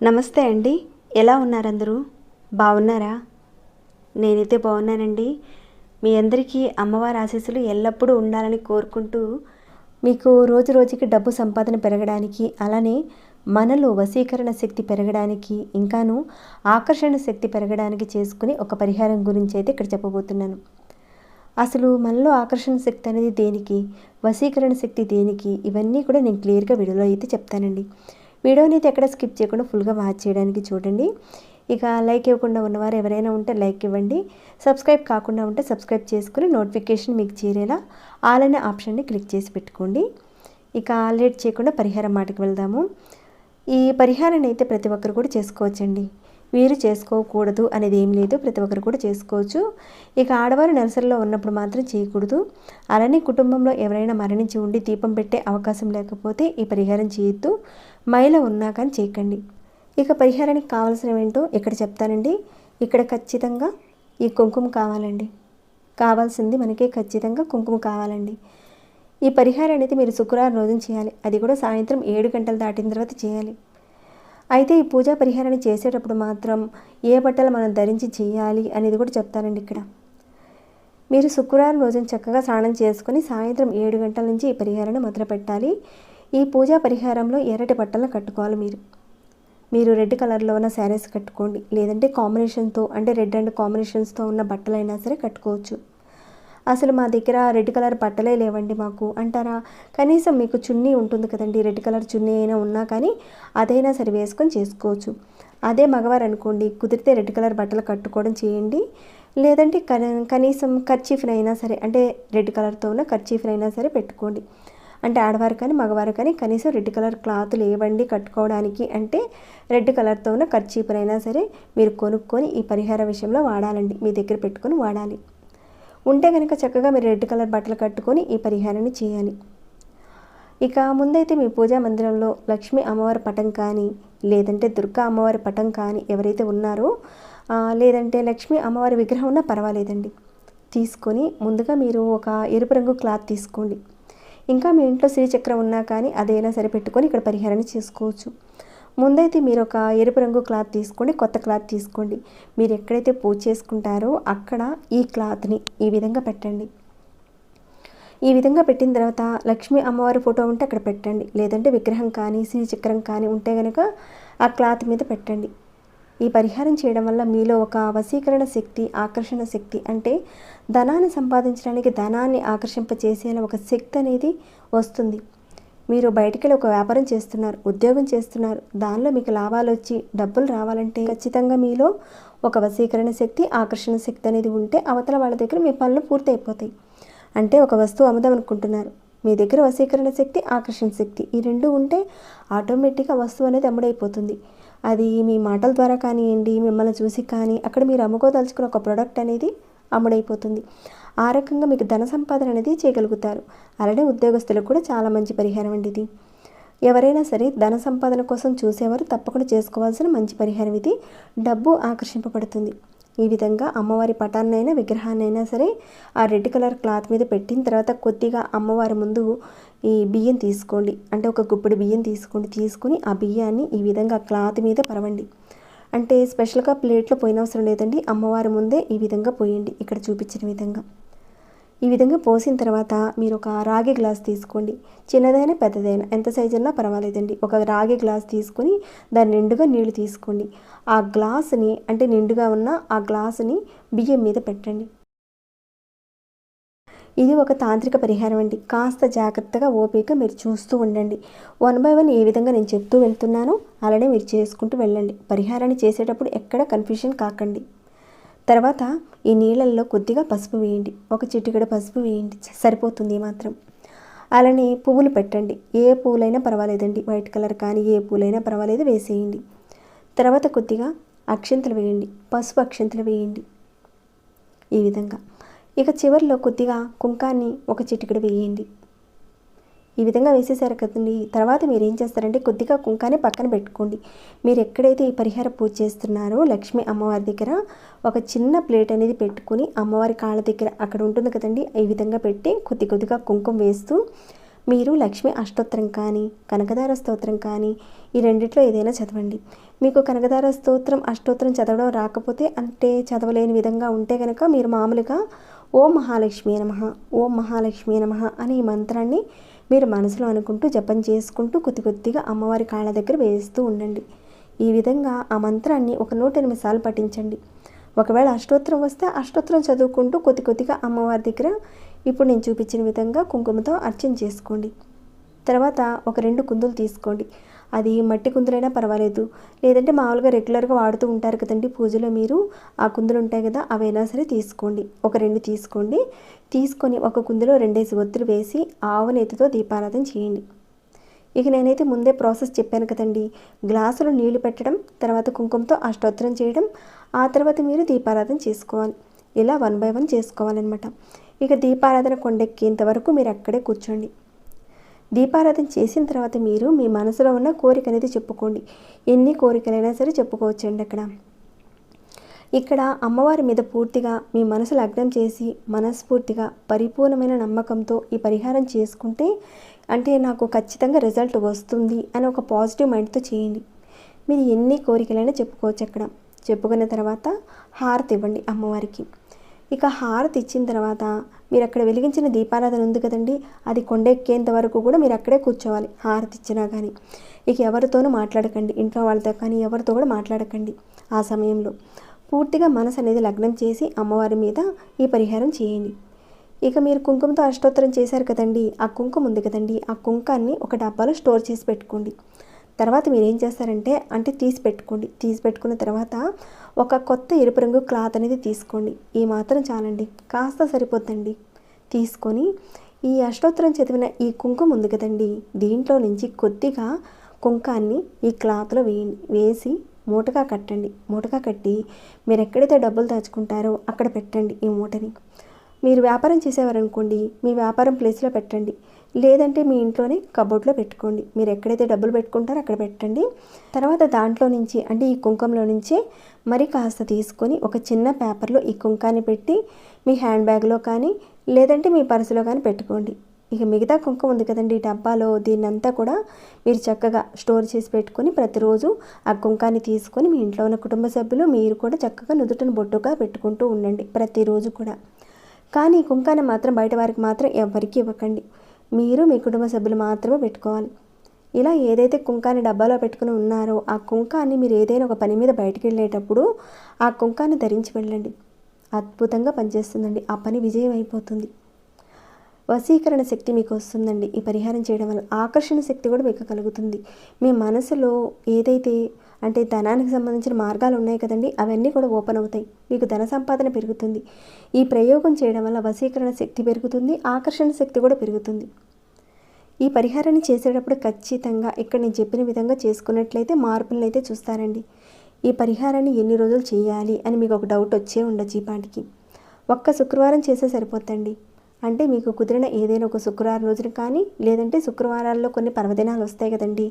నమస్తే అండి. ఎలా ఉన్నారు అందరూ బాగున్నారా? నేనైతే బాగున్నానండి. మీ అందరికీ అమ్మవారి ఆశీస్సులు ఎల్లప్పుడూ ఉండాలని కోరుకుంటూ మీకు రోజు రోజుకి డబ్బు సంపాదన పెరగడానికి అలానే మనలో వశీకరణ శక్తి పెరగడానికి ఇంకాను ఆకర్షణ శక్తి పెరగడానికి చేసుకుని ఒక పరిహారం గురించి అయితే ఇక్కడ చెప్పబోతున్నాను. అసలు మనలో ఆకర్షణ శక్తి అనేది దేనికి? వశీకరణ శక్తి దేనికి? ఇవన్నీ కూడా నేను క్లియర్గా వీడియోలో అయితే చెప్తానండి. వీడియోని అయితే ఎక్కడ స్కిప్ చేయకుండా ఫుల్గా వాచ్ చేయడానికి చూడండి. ఇక లైక్ ఇవ్వకుండా ఉన్నవారు ఎవరైనా ఉంటే లైక్ ఇవ్వండి. సబ్స్క్రైబ్ కాకుండా ఉంటే సబ్స్క్రైబ్ చేసుకుని నోటిఫికేషన్ మీకు చేరేలా ఆల్ అనే ఆప్షన్ని క్లిక్ చేసి పెట్టుకోండి. ఇక లేట్ చేయకుండా పరిహారం మాటకి వెళ్దాము. ఈ పరిహారాన్ని అయితే ప్రతి ఒక్కరు కూడా చేసుకోవచ్చండి. వీరు చేసుకోకూడదు అనేది ఏం లేదు. ప్రతి ఒక్కరు కూడా చేసుకోవచ్చు. ఇక ఆడవారు నెలసరిలో ఉన్నప్పుడు మాత్రం చేయకూడదు. అలానే కుటుంబంలో ఎవరైనా మరణించి ఉండి దీపం పెట్టే అవకాశం లేకపోతే ఈ పరిహారం చేయొద్దు. మైల ఉన్నా కానీ చేయకండి. ఇక పరిహారానికి కావాల్సినవి ఏంటో ఇక్కడ చెప్తానండి. ఇక్కడ ఖచ్చితంగా ఈ కుంకుమ కావాలండి. కావాల్సింది మనకి ఖచ్చితంగా కుంకుమ కావాలండి. ఈ పరిహారం అనేది మీరు శుక్రవారం రోజున చేయాలి. అది కూడా సాయంత్రం ఏడు గంటలు దాటిన తర్వాత చేయాలి. అయితే ఈ పూజా పరిహారాన్ని చేసేటప్పుడు మాత్రం ఏ బట్టలు మనం ధరించి చేయాలి అనేది కూడా చెప్తానండి ఇక్కడ. మీరు శుక్రవారం రోజున చక్కగా స్నానం చేసుకుని సాయంత్రం ఏడు గంటల నుంచి ఈ పరిహారాన్ని మొదలు పెట్టాలి. ఈ పూజా పరిహారంలో ఎర్రటి బట్టలను కట్టుకోవాలి మీరు. మీరు రెడ్ కలర్లో ఉన్న శారీస్ కట్టుకోండి. లేదంటే కాంబినేషన్తో అంటే రెడ్ అండ్ కాంబినేషన్స్తో ఉన్న బట్టలైనా సరే కట్టుకోవచ్చు. అసలు మా దగ్గర రెడ్ కలర్ బట్టలే లేవండి మాకు అంటారా? కనీసం మీకు చున్నీ ఉంటుంది కదండి రెడ్ కలర్ చున్నీ అయినా ఉన్నా కానీ అదైనా సరే వేసుకొని చేసుకోవచ్చు. అదే మగవారు అనుకోండి కుదిరితే రెడ్ కలర్ బట్టలు కట్టుకోవడం చేయండి. లేదంటే కనీసం కర్చీఫ్ని అయినా సరే అంటే రెడ్ కలర్తో ఉన్న కర్చీఫ్ని అయినా సరే పెట్టుకోండి. అంటే ఆడవారు కానీ మగవారు కానీ కనీసం రెడ్ కలర్ క్లాత్ లేవండి కట్టుకోవడానికి అంటే రెడ్ కలర్తో ఉన్న కర్చీఫ్నైనా సరే మీరు కొనుక్కొని ఈ పరిహార విషయంలో వాడాలండి మీ దగ్గర పెట్టుకొని వాడాలి. ఉంటే కనుక చక్కగా మీరు రెడ్ కలర్ బట్టలు కట్టుకొని ఈ పరిహారాన్ని చేయాలి. ఇక ముందైతే మీ పూజా మందిరంలో లక్ష్మీ అమ్మవారి పటం కానీ లేదంటే దుర్గా అమ్మవారి పటం కానీ ఎవరైతే ఉన్నారో లేదంటే లక్ష్మీ అమ్మవారి విగ్రహం ఉన్నా పర్వాలేదండి. తీసుకొని ముందుగా మీరు ఒక ఎరుపు రంగు క్లాత్ తీసుకోండి. ఇంకా మీ ఇంట్లో శ్రీచక్రం ఉన్నా కానీ అదైనా సరే పెట్టుకొని ఇక్కడ పరిహారాన్ని చేసుకోవచ్చు. ముందైతే మీరు ఒక ఎరుపు రంగు క్లాత్ తీసుకోండి కొత్త క్లాత్ తీసుకోండి. మీరు ఎక్కడైతే పూజ చేసుకుంటారో అక్కడ ఈ క్లాత్ని ఈ విధంగా పెట్టండి. ఈ విధంగా పెట్టిన తర్వాత లక్ష్మీ అమ్మవారి ఫోటో ఉంటే అక్కడ పెట్టండి. లేదంటే విగ్రహం కానీ శ్రీచక్రం కానీ ఉంటే కనుక ఆ క్లాత్ మీద పెట్టండి. ఈ పరిహారం చేయడం వల్ల మీలో ఒక వశీకరణ శక్తి ఆకర్షణ శక్తి అంటే ధనాన్ని సంపాదించడానికి ధనాన్ని ఆకర్షింపచేసేలా ఒక శక్తి అనేది వస్తుంది. మీరు బయటికి ఒక వ్యాపారం చేస్తున్నారు ఉద్యోగం చేస్తున్నారు దానిలో మీకు లాభాలు వచ్చి డబ్బులు రావాలంటే ఖచ్చితంగా మీలో ఒక వశీకరణ శక్తి ఆకర్షణ శక్తి అనేది ఉంటే అవతల వాళ్ళ దగ్గర మీ పనులు పూర్తయిపోతాయి. అంటే ఒక వస్తువు అమ్ముదాం అనుకుంటున్నారు. మీ దగ్గర వశీకరణ శక్తి ఆకర్షణ శక్తి ఈ రెండు ఉంటే ఆటోమేటిక్గా వస్తువు అనేది అమ్ముడైపోతుంది. అది మీ మాటల ద్వారా కానివ్వండి మిమ్మల్ని చూసి కానీ అక్కడ మీరు అమ్ముకోదలుచుకున్న ఒక ప్రోడక్ట్ అనేది అమ్ముడైపోతుంది. ఆ రకంగా మీకు ధన సంపాదన అనేది చేయగలుగుతారు. అలానే ఉద్యోగస్తులకు కూడా చాలా మంచి పరిహారం అండి ఇది. ఎవరైనా సరే ధన సంపాదన కోసం చూసేవారు తప్పకుండా చేసుకోవాల్సిన మంచి పరిహారం ఇది. డబ్బు ఆకర్షింపబడుతుంది. ఈ విధంగా అమ్మవారి పటాన్నైనా విగ్రహాన్నైనా సరే ఆ రెడ్ కలర్ క్లాత్ మీద పెట్టిన తర్వాత కొద్దిగా అమ్మవారి ముందు ఈ బియ్యం తీసుకోండి. అంటే ఒక గుప్పిడి బియ్యం తీసుకోండి. తీసుకుని ఆ బియ్యాన్ని ఈ విధంగా క్లాత్ మీద పరవండి. అంటే స్పెషల్గా ప్లేట్లో పోయిన అవసరం లేదండి. అమ్మవారి ముందే ఈ విధంగా పోయండి. ఇక్కడ చూపించిన విధంగా. ఈ విధంగా పోసిన తర్వాత మీరు ఒక రాగి గ్లాస్ తీసుకోండి. చిన్నదైనా పెద్దదైనా ఎంత సైజు అయినా పర్వాలేదండి. ఒక రాగి గ్లాస్ తీసుకొని దాని నిండుగా నీళ్ళు తీసుకోండి. ఆ గ్లాసుని అంటే నిండుగా ఉన్న ఆ గ్లాసుని బియ్యం మీద పెట్టండి. ఇది ఒక తాంత్రిక పరిహారం అండి. కాస్త జాగ్రత్తగా ఓపిక మీరు చూస్తూ ఉండండి. వన్ బై వన్ ఏ విధంగా నేను చెప్తూ వెళ్తున్నానో అలానే మీరు చేసుకుంటూ వెళ్ళండి. పరిహారాన్ని చేసేటప్పుడు ఎక్కడ కన్ఫ్యూషన్ కాకండి. తర్వాత ఈ నీళ్ళల్లో కొద్దిగా పసుపు వేయండి. ఒక చిటికెడ పసుపు వేయండి. సరిపోతుంది మాత్రం. అలానే పువ్వులు పెట్టండి. ఏ పువ్వులైనా పర్వాలేదండి. వైట్ కలర్ కానీ ఏ పూలైనా పర్వాలేదు వేసేయండి. తర్వాత కొద్దిగా అక్షంతలు వేయండి. పసుపు అక్షంతలు వేయండి. ఈ విధంగా. ఇక చివరిలో కొద్దిగా కుంకాన్ని ఒక చిటికెడు వేయండి. ఈ విధంగా వేసేసారు కదండి. తర్వాత మీరు ఏం చేస్తారంటే కొద్దిగా కుంకాన్ని పక్కన పెట్టుకోండి. మీరు ఎక్కడైతే ఈ పరిహార పూజ చేస్తున్నారో లక్ష్మి అమ్మవారి దగ్గర ఒక చిన్న ప్లేట్ అనేది పెట్టుకుని అమ్మవారి కాళ్ళ దగ్గర అక్కడ ఉంటుంది కదండి. ఈ విధంగా పెట్టి కొద్ది కొద్దిగా కుంకుమ వేస్తూ మీరు లక్ష్మి అష్టోత్తరం కానీ కనకదార స్తోత్రం కానీ ఈ రెండిట్లో ఏదైనా చదవండి. మీకు కనకదార స్తోత్రం అష్టోత్తరం చదవడం రాకపోతే అంటే చదవలేని విధంగా ఉంటే కనుక మీరు మామూలుగా ఓం మహాలక్ష్మి నమ ఓం మహాలక్ష్మి నమ అనే ఈ మంత్రాన్ని మీరు మనసులో అనుకుంటూ జపం చేసుకుంటూ కొద్ది కొద్దిగా అమ్మవారి కాళ్ళ దగ్గర వేస్తూ ఉండండి. ఈ విధంగా ఆ మంత్రాన్ని ఒక నూట ఎనిమిది సార్లు పఠించండి. ఒకవేళ అష్టోత్తరం వస్తే అష్టోత్తరం చదువుకుంటూ కొద్ది కొద్దిగా అమ్మవారి దగ్గర ఇప్పుడు నేను చూపించిన విధంగా కుంకుమతో అర్చన చేసుకోండి. తర్వాత ఒక రెండు కుందులు తీసుకోండి. అది మట్టి కుందులైనా పర్వాలేదు. లేదంటే మామూలుగా రెగ్యులర్గా వాడుతూ ఉంటారు కదండి పూజలో మీరు. ఆ కుందులు ఉంటాయి కదా అవైనా సరే తీసుకోండి. ఒక రెండు తీసుకోండి. తీసుకొని ఒక కుందులో రెండేసి ఒత్తులు వేసి ఆవు నేతితో దీపారాధన చేయండి. ఇక నేనైతే ముందే ప్రాసెస్ చెప్పాను కదండి. గ్లాసులో నీళ్ళు పెట్టడం తర్వాత కుంకుమతో అష్టోత్తరం చేయడం ఆ తర్వాత మీరు దీపారాధన చేసుకోవాలి. ఇలా వన్ బై వన్ చేసుకోవాలన్నమాట. ఇక దీపారాధన కొండెక్కేంత వరకు మీరు అక్కడే కూర్చోండి. దీపారాధన చేసిన తర్వాత మీరు మీ మనసులో ఉన్న కోరిక అనేది చెప్పుకోండి. ఎన్ని కోరికలైనా సరే చెప్పుకోవచ్చండి అక్కడ. ఇక్కడ అమ్మవారి మీద పూర్తిగా మీ మనసు లగ్నం చేసి మనస్ఫూర్తిగా పరిపూర్ణమైన నమ్మకంతో ఈ పరిహారం చేసుకుంటే అంటే నాకు ఖచ్చితంగా రిజల్ట్ వస్తుంది అని ఒక పాజిటివ్ మైండ్తో చేయండి. మీరు ఎన్ని కోరికలైనా చెప్పుకోవచ్చు అక్కడ. చెప్పుకున్న తర్వాత హారతి ఇవ్వండి అమ్మవారికి. ఇక హారతి ఇచ్చిన తర్వాత మీరు అక్కడ వెలిగించిన దీపారాధన ఉంది కదండి. అది కొండెక్కేంత వరకు కూడా మీరు అక్కడే కూర్చోవాలి. హారతి ఇచ్చినా కానీ ఇక ఎవరితోనూ మాట్లాడకండి. ఇంట్లో వాళ్ళతో కానీ ఎవరితో కూడా మాట్లాడకండి ఆ సమయంలో. పూర్తిగా మనసు అనేది లగ్నం చేసి అమ్మవారి మీద ఈ పరిహారం చేయండి. ఇక మీరు కుంకుమతో అష్టోత్తరం చేశారు కదండి. ఆ కుంకుమ ఉంది కదండి. ఆ కుంకాన్ని ఒక డబ్బాలో స్టోర్ చేసి పెట్టుకోండి. తర్వాత మీరు ఏం చేస్తారంటే అంటే తీసి పెట్టుకోండి. తీసి పెట్టుకున్న తర్వాత ఒక కొత్త ఎరుపు రంగు క్లాత్ అనేది తీసుకోండి. ఈ మాత్రం చాలండి. కాస్త సరిపోద్దండి. తీసుకొని ఈ అష్టోత్తరం చదివిన ఈ కుంకుమ ఉంది కదండి. దీంట్లో నుంచి కొద్దిగా కుంకాన్ని ఈ క్లాత్లో వేయండి. వేసి మూటగా కట్టండి. మూటగా కట్టి మీరు ఎక్కడైతే డబ్బులు దాచుకుంటారో అక్కడ పెట్టండి ఈ మూటని. మీరు వ్యాపారం చేసేవారనుకోండి మీ వ్యాపారం ప్లేస్లో పెట్టండి. లేదంటే మీ ఇంట్లోనే కబోర్డ్లో పెట్టుకోండి. మీరు ఎక్కడైతే డబ్బులు పెట్టుకుంటారో అక్కడ పెట్టండి. తర్వాత దాంట్లో నుంచి అంటే ఈ కుంకంలో నుంచి మరి కాస్త తీసుకొని ఒక చిన్న పేపర్లో ఈ కుంకాన్ని పెట్టి మీ హ్యాండ్ బ్యాగ్లో కానీ లేదంటే మీ పర్సులో కానీ పెట్టుకోండి. ఇక మిగతా కుంకుమ ఉంది కదండి డబ్బాలో దీన్నంతా కూడా మీరు చక్కగా స్టోర్ చేసి పెట్టుకొని ప్రతిరోజు ఆ కుంకాన్ని తీసుకొని మీ ఇంట్లో ఉన్న కుటుంబ సభ్యులు మీరు కూడా చక్కగా నుదుటను బొట్టుగా పెట్టుకుంటూ ఉండండి ప్రతిరోజు కూడా. కానీ ఈ కుంకాన్ని మాత్రం బయట వారికి మాత్రం ఎవ్వరికీ ఇవ్వకండి. మీరు మీ కుటుంబ సభ్యులు మాత్రమే పెట్టుకోవాలి. ఇలా ఏదైతే కుంకాన్ని డబ్బాలో పెట్టుకుని ఉన్నారో ఆ కుంకాన్ని మీరు ఏదైనా ఒక పని మీద బయటికి వెళ్ళేటప్పుడు ఆ కుంకాన్ని ధరించి వెళ్ళండి. అద్భుతంగా పనిచేస్తుందండి. ఆ పని విజయం అయిపోతుంది. వశీకరణ శక్తి మీకు వస్తుందండి. ఈ పరిహారం చేయడం వల్ల ఆకర్షణ శక్తి కూడా మీకు కలుగుతుంది. మీ మనసులో ఏదైతే అంటే ధనానికి సంబంధించిన మార్గాలు ఉన్నాయి కదండి అవన్నీ కూడా ఓపెన్ అవుతాయి. మీకు ధన సంపాదన పెరుగుతుంది. ఈ ప్రయోగం చేయడం వల్ల వశీకరణ శక్తి పెరుగుతుంది ఆకర్షణ శక్తి కూడా పెరుగుతుంది. ఈ పరిహారాన్ని చేసేటప్పుడు ఖచ్చితంగా ఇక్కడ నేను చెప్పిన విధంగా చేసుకున్నట్లయితే మార్పులను అయితే చూస్తారండి. ఈ పరిహారాన్ని ఎన్ని రోజులు చేయాలి అని మీకు ఒక డౌట్ వచ్చే ఉండొచ్చు ఈ పాటికి. ఒక్క శుక్రవారం చేస్తే సరిపోతండి అంటే మీకు కుదిరిన ఏదైనా ఒక శుక్రవారం రోజున కానీ లేదంటే శుక్రవారాల్లో కొన్ని పర్వదినాలు వస్తాయి కదండి.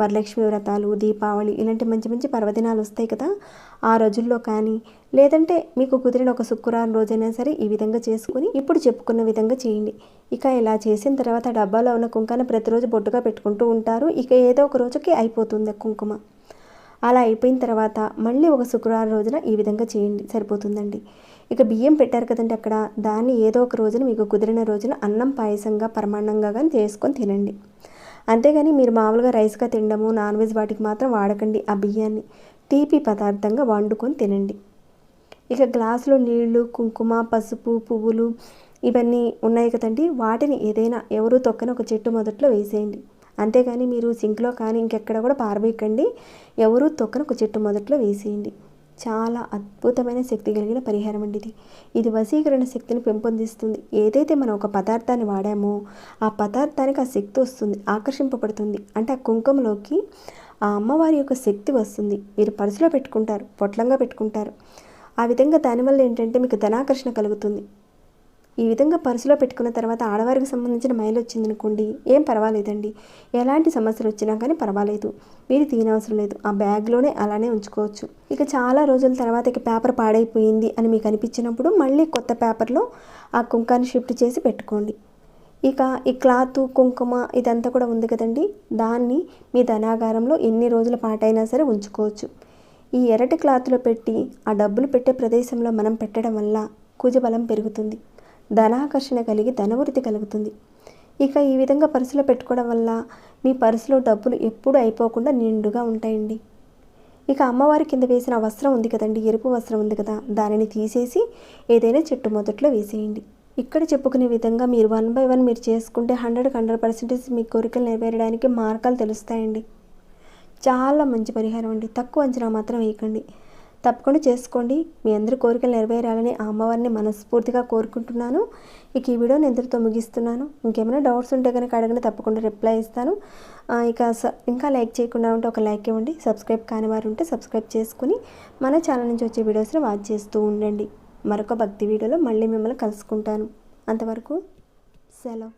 వరలక్ష్మి వ్రతాలు దీపావళి ఇలాంటి మంచి మంచి పర్వదినాలు వస్తాయి కదా. ఆ రోజుల్లో కానీ లేదంటే మీకు కుదిరిన ఒక శుక్రవారం రోజైనా సరే ఈ విధంగా చేసుకుని ఇప్పుడు చెప్పుకున్న విధంగా చేయండి. ఇక ఇలా చేసిన తర్వాత డబ్బాలో ఉన్న కుంకాన్ని ప్రతిరోజు బొట్టుగా పెట్టుకుంటూ ఉంటారు. ఇక ఏదో ఒక రోజుకి అయిపోతుంది కుంకుమ. అలా అయిపోయిన తర్వాత మళ్ళీ ఒక శుక్రవారం రోజున ఈ విధంగా చేయండి. సరిపోతుందండి. ఇక బియ్యం పెట్టారు కదండి అక్కడ. దాన్ని ఏదో ఒక రోజున మీకు కుదిరిన రోజున అన్నం పాయసంగా పరమాన్నంగా కానీ చేసుకొని తినండి. అంతేగాని మీరు మామూలుగా రైస్గా తినడము నాన్ వెజ్ వాటికి మాత్రం వాడకండి ఆ బియ్యాన్ని. తీపి పదార్థంగా వండుకొని తినండి. ఇక గ్లాసులో నీళ్ళు కుంకుమ పసుపు పువ్వులు ఇవన్నీ ఉన్నాయి కదండి. వాటిని ఏదైనా ఎవరు తొక్కని ఒక చెట్టు మొదట్లో వేసేయండి. అంతేగాని మీరు సింక్లో కానీ ఇంకెక్కడ కూడా పారవేయకండి ఎవరు తొక్కని ఒక చెట్టు మొదట్లో వేసేయండి. చాలా అద్భుతమైన శక్తి కలిగిన పరిహారం అండి ఇది. ఇది వశీకరణ శక్తిని పెంపొందిస్తుంది. ఏదైతే మనం ఒక పదార్థాన్ని వాడామో ఆ పదార్థానికి ఆ శక్తి వస్తుంది ఆకర్షింపబడుతుంది. అంటే ఆ కుంకుమలోకి ఆ అమ్మవారి యొక్క శక్తి వస్తుంది. మీరు పరుసులో పెట్టుకుంటారు పొట్లంగా పెట్టుకుంటారు. ఆ విధంగా దానివల్ల ఏంటంటే మీకు ధనాకర్షణ కలుగుతుంది. ఈ విధంగా పర్సులో పెట్టుకున్న తర్వాత ఆడవారికి సంబంధించిన మైలు వచ్చిందనుకోండి ఏం పర్వాలేదండి. ఎలాంటి సమస్యలు వచ్చినా కానీ పర్వాలేదు. మీరు తీయనవసరం లేదు. ఆ బ్యాగ్లోనే అలానే ఉంచుకోవచ్చు. ఇక చాలా రోజుల తర్వాత ఇక పేపర్ పాడైపోయింది అని మీకు అనిపించినప్పుడు మళ్ళీ కొత్త పేపర్లో ఆ కుంకాన్ని షిఫ్ట్ చేసి పెట్టుకోండి. ఇక ఈ క్లాత్ కుంకుమ ఇదంతా కూడా ఉంది కదండి. దాన్ని మీ ధనాగారంలో ఎన్ని రోజుల పాటైనా సరే ఉంచుకోవచ్చు. ఈ ఎర్రటి క్లాత్లో పెట్టి ఆ డబ్బులు పెట్టే ప్రదేశంలో మనం పెట్టడం వల్ల కుజబలం పెరుగుతుంది. ధనాకర్షణ కలిగి ధనవృద్ధి కలుగుతుంది. ఇక ఈ విధంగా పర్సులో పెట్టుకోవడం వల్ల మీ పర్సులో డబ్బులు ఎప్పుడు అయిపోకుండా నిండుగా ఉంటాయండి. ఇక అమ్మవారి కింద వేసిన వస్త్రం ఉంది కదండి ఎరుపు వస్త్రం ఉంది కదా దానిని తీసేసి ఏదైనా చెట్టు మొదట్లో వేసేయండి. ఇక్కడ చెప్పుకునే విధంగా మీరు వన్ బై వన్ మీరు చేసుకుంటే హండ్రెడ్కి హండ్రెడ్ పర్సెంటేజ్ మీ కోరికలు నెరవేరడానికి మార్గాలు తెలుస్తాయండి. చాలా మంచి పరిహారం అండి. తక్కువ అంచనా మాత్రం వేయకండి. తప్పకుండా చేసుకోండి. మీ అందరి కోరికలు నెరవేరాలని ఆ అమ్మవారిని మనస్ఫూర్తిగా కోరుకుంటున్నాను. ఇక ఈ వీడియోని ఎందరితో ముగిస్తున్నాను. ఇంకేమైనా డౌట్స్ ఉంటే కనుక అడగండి తప్పకుండా రిప్లై ఇస్తాను. ఇక ఇంకా లైక్ చేయకుండా ఉంటే ఒక లైక్ ఇవ్వండి. సబ్స్క్రైబ్ కాని వారు ఉంటే సబ్స్క్రైబ్ చేసుకుని మన ఛానల్ నుంచి వచ్చే వీడియోస్ని వాచ్ చేస్తూ ఉండండి. మరొక భక్తి వీడియోలో మళ్ళీ మిమ్మల్ని కలుసుకుంటాను. అంతవరకు సెలవు.